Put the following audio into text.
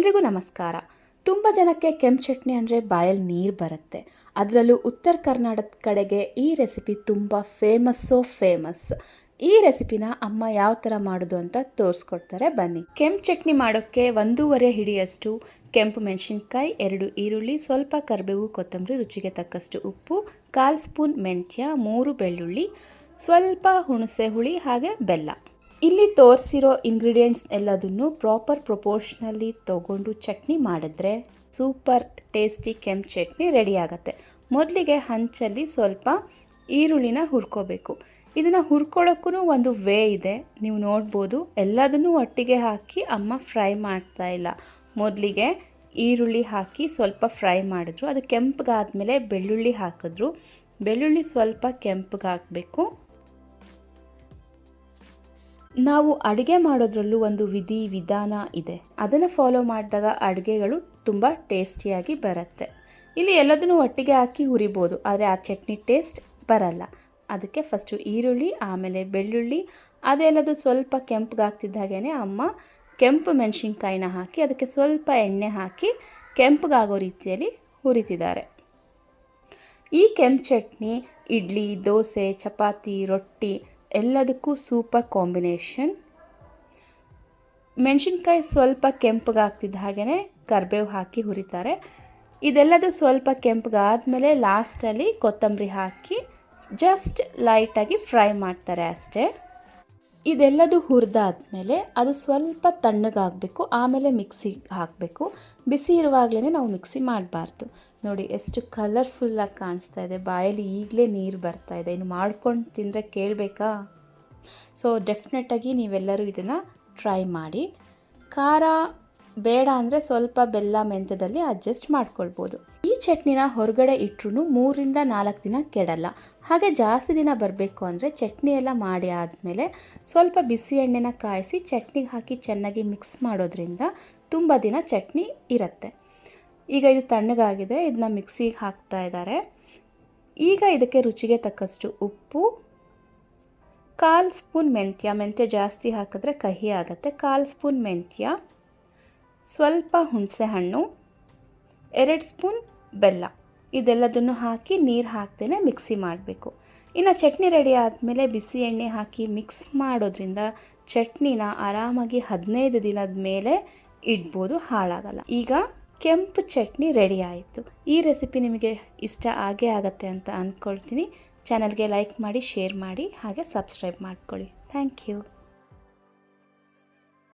ಎಲ್ರಿಗೂ ನಮಸ್ಕಾರ. ತುಂಬ ಜನಕ್ಕೆ ಕೆಂಪು ಚಟ್ನಿ ಅಂದರೆ ಬಾಯಲ್ಲಿ ನೀರು ಬರುತ್ತೆ. ಅದರಲ್ಲೂ ಉತ್ತರ ಕರ್ನಾಟಕದ ಕಡೆಗೆ ಈ ರೆಸಿಪಿ ತುಂಬ ಫೇಮಸ್ಸೋ ಫೇಮಸ್ ಈ ರೆಸಿಪಿನ ಅಮ್ಮ ಯಾವ ಥರ ಮಾಡೋದು ಅಂತ ತೋರಿಸ್ಕೊಡ್ತಾರೆ. ಬನ್ನಿ. ಕೆಂಪು ಚಟ್ನಿ ಮಾಡೋಕ್ಕೆ ಒಂದೂವರೆ ಹಿಡಿಯಷ್ಟು ಕೆಂಪು ಮೆಣಸಿನ್ಕಾಯಿ, ಎರಡು ಈರುಳ್ಳಿ, ಸ್ವಲ್ಪ ಕರಿಬೇವು, ಕೊತ್ತಂಬರಿ, ರುಚಿಗೆ ತಕ್ಕಷ್ಟು ಉಪ್ಪು, ಕಾಲು ಸ್ಪೂನ್ ಮೆಂತ್ಯ, ಮೂರು ಬೆಳ್ಳುಳ್ಳಿ, ಸ್ವಲ್ಪ ಹುಣಸೆ ಹುಳಿ, ಹಾಗೆ ಬೆಲ್ಲ. ಇಲ್ಲಿ ತೋರಿಸಿರೋ ಇಂಗ್ರೀಡಿಯೆಂಟ್ಸ್ ಎಲ್ಲದನ್ನು ಪ್ರಾಪರ್ ಪ್ರೊಪೋರ್ಷನಲ್ಲಿ ತಗೊಂಡು ಚಟ್ನಿ ಮಾಡಿದ್ರೆ ಸೂಪರ್ ಟೇಸ್ಟಿ ಕೆಂಪು ಚಟ್ನಿ ರೆಡಿ ಆಗುತ್ತೆ. ಮೊದಲಿಗೆ ಹಂಚಲ್ಲಿ ಸ್ವಲ್ಪ ಈರುಳ್ಳಿನ ಹುರ್ಕೋಬೇಕು. ಇದನ್ನು ಹುರ್ಕೊಳ್ಳೋಕ್ಕೂ ಒಂದು ವೇ ಇದೆ. ನೀವು ನೋಡ್ಬೋದು, ಎಲ್ಲದನ್ನೂ ಒಟ್ಟಿಗೆ ಹಾಕಿ ಅಮ್ಮ ಫ್ರೈ ಮಾಡ್ತಾ ಇಲ್ಲ. ಮೊದಲಿಗೆ ಈರುಳ್ಳಿ ಹಾಕಿ ಸ್ವಲ್ಪ ಫ್ರೈ ಮಾಡಿದ್ರು. ಅದು ಕೆಂಪಗಾದ್ಮೇಲೆ ಬೆಳ್ಳುಳ್ಳಿ ಹಾಕಿದ್ರು. ಬೆಳ್ಳುಳ್ಳಿ ಸ್ವಲ್ಪ ಕೆಂಪಗೆ ಹಾಕಬೇಕು ನಾವು ಅಡುಗೆ ಮಾಡೋದ್ರಲ್ಲೂ ಒಂದು ವಿಧಿ ವಿಧಾನ ಇದೆ. ಅದನ್ನು ಫಾಲೋ ಮಾಡಿದಾಗ ಅಡುಗೆಗಳು ತುಂಬ ಟೇಸ್ಟಿಯಾಗಿ ಬರುತ್ತೆ. ಇಲ್ಲಿ ಎಲ್ಲದನ್ನು ಒಟ್ಟಿಗೆ ಹಾಕಿ ಹುರಿಬೋದು, ಆದರೆ ಆ ಚಟ್ನಿ ಟೇಸ್ಟ್ ಬರಲ್ಲ. ಅದಕ್ಕೆ ಫಸ್ಟು ಈರುಳ್ಳಿ, ಆಮೇಲೆ ಬೆಳ್ಳುಳ್ಳಿ, ಅದೆಲ್ಲದು ಸ್ವಲ್ಪ ಕೆಂಪಗಾಗ್ತಿದ್ದಾಗೇ ಅಮ್ಮ ಕೆಂಪು ಮೆಣಸಿನ್ಕಾಯಿನ ಹಾಕಿ ಅದಕ್ಕೆ ಸ್ವಲ್ಪ ಎಣ್ಣೆ ಹಾಕಿ ಕೆಂಪಗಾಗೋ ರೀತಿಯಲ್ಲಿ ಹುರಿತಿದ್ದಾರೆ. ಈ ಕೆಂಪು ಚಟ್ನಿ, ಇಡ್ಲಿ, ದೋಸೆ, ಚಪಾತಿ, ರೊಟ್ಟಿ ಎಲ್ಲದಕ್ಕೂ ಸೂಪರ್ ಕಾಂಬಿನೇಷನ್. ಮೆಣಸಿನ್ಕಾಯಿ ಸ್ವಲ್ಪ ಕೆಂಪಗಾಗ್ತಿದ್ದ ಹಾಗೆಯೇ ಕರ್ಬೇವು ಹಾಕಿ ಹುರಿತಾರೆ. ಇದೆಲ್ಲದು ಸ್ವಲ್ಪ ಕೆಂಪಗಾದ್ಮೇಲೆ ಲಾಸ್ಟಲ್ಲಿ ಕೊತ್ತಂಬರಿ ಹಾಕಿ ಜಸ್ಟ್ ಲೈಟಾಗಿ ಫ್ರೈ ಮಾಡ್ತಾರೆ ಅಷ್ಟೇ. ಇದೆಲ್ಲದು ಹುರಿದಾದ್ಮೇಲೆ ಅದು ಸ್ವಲ್ಪ ತಣ್ಣಗಾಗಬೇಕು, ಆಮೇಲೆ ಮಿಕ್ಸಿಗೆ ಹಾಕಬೇಕು. ಬಿಸಿ ಇರುವಾಗಲೇ ನಾವು ಮಿಕ್ಸಿ ಮಾಡಬಾರ್ದು. ನೋಡಿ, ಎಷ್ಟು ಕಲರ್ಫುಲ್ಲಾಗಿ ಕಾಣಿಸ್ತಾ ಇದೆ. ಬಾಯಲ್ಲಿ ಈಗಲೇ ನೀರು ಬರ್ತಾ ಇದೆ. ಇನ್ನು ಮಾಡ್ಕೊಂಡು ತಿಂದರೆ ಕೇಳಬೇಕಾ? ಸೊ ಡೆಫಿನೆಟಾಗಿ ನೀವೆಲ್ಲರೂ ಇದನ್ನು ಟ್ರೈ ಮಾಡಿ. ಖಾರ ಬೇಡ ಅಂದರೆ ಸ್ವಲ್ಪ ಬೆಲ್ಲ ಮೆಂತ್ಯದಲ್ಲಿ ಅಡ್ಜಸ್ಟ್ ಮಾಡ್ಕೊಳ್ಬೋದು. ಈ ಚಟ್ನಿನ ಹೊರಗಡೆ ಇಟ್ಟರು ಮೂರಿಂದ ನಾಲ್ಕು ದಿನ ಕೆಡಲ್ಲ. ಹಾಗೆ ಜಾಸ್ತಿ ದಿನ ಬರಬೇಕು ಅಂದರೆ ಚಟ್ನಿ ಎಲ್ಲ ಮಾಡಿ ಆದಮೇಲೆ ಸ್ವಲ್ಪ ಬಿಸಿ ಎಣ್ಣೆನ ಕಾಯಿಸಿ ಚಟ್ನಿಗೆ ಹಾಕಿ ಚೆನ್ನಾಗಿ ಮಿಕ್ಸ್ ಮಾಡೋದ್ರಿಂದ ತುಂಬ ದಿನ ಚಟ್ನಿ ಇರುತ್ತೆ. ಈಗ ಇದು ತಣ್ಣಗಾಗಿದೆ ಇದನ್ನ ಮಿಕ್ಸಿಗೆ ಹಾಕ್ತಾ ಇದ್ದಾರೆ ಈಗ ಇದಕ್ಕೆ ರುಚಿಗೆ ತಕ್ಕಷ್ಟು ಉಪ್ಪು, ಕಾಲು ಸ್ಪೂನ್ ಮೆಂತ್ಯ. ಮೆಂತ್ಯ ಜಾಸ್ತಿ ಹಾಕಿದ್ರೆ ಕಹಿ ಆಗುತ್ತೆ. ಕಾಲು ಸ್ಪೂನ್ ಮೆಂತ್ಯ. ಸ್ವಲ್ಪ ಹುಣಸೆ ಹಣ್ಣು, ಎರಡು ಸ್ಪೂನ್ ಬೆಲ್ಲ. ಇದೆಲ್ಲದನ್ನು ಹಾಕಿ ನೀರು ಹಾಕ್ತೇನೆ ಮಿಕ್ಸಿ ಮಾಡಬೇಕು. ಇನ್ನು ಚಟ್ನಿ ರೆಡಿ ಆದಮೇಲೆ ಬಿಸಿ ಎಣ್ಣೆ ಹಾಕಿ ಮಿಕ್ಸ್ ಮಾಡೋದ್ರಿಂದ ಚಟ್ನಿನ ಆರಾಮಾಗಿ ಹದಿನೈದು ದಿನದ ಮೇಲೆ ಇಡ್ಬೋದು, ಹಾಳಾಗಲ್ಲ. ಈಗ ಕೆಂಪು ಚಟ್ನಿ ರೆಡಿ ಆಯಿತು. ಈ ರೆಸಿಪಿ ನಿಮಗೆ ಇಷ್ಟ ಆಗೇ ಆಗುತ್ತೆ ಅಂತ ಅಂದ್ಕೊಳ್ತೀನಿ ಚಾನಲ್ಗೆ ಲೈಕ್ ಮಾಡಿ, ಶೇರ್ ಮಾಡಿ, ಹಾಗೆ ಸಬ್ಸ್ಕ್ರೈಬ್ ಮಾಡ್ಕೊಳ್ಳಿ. Thank you.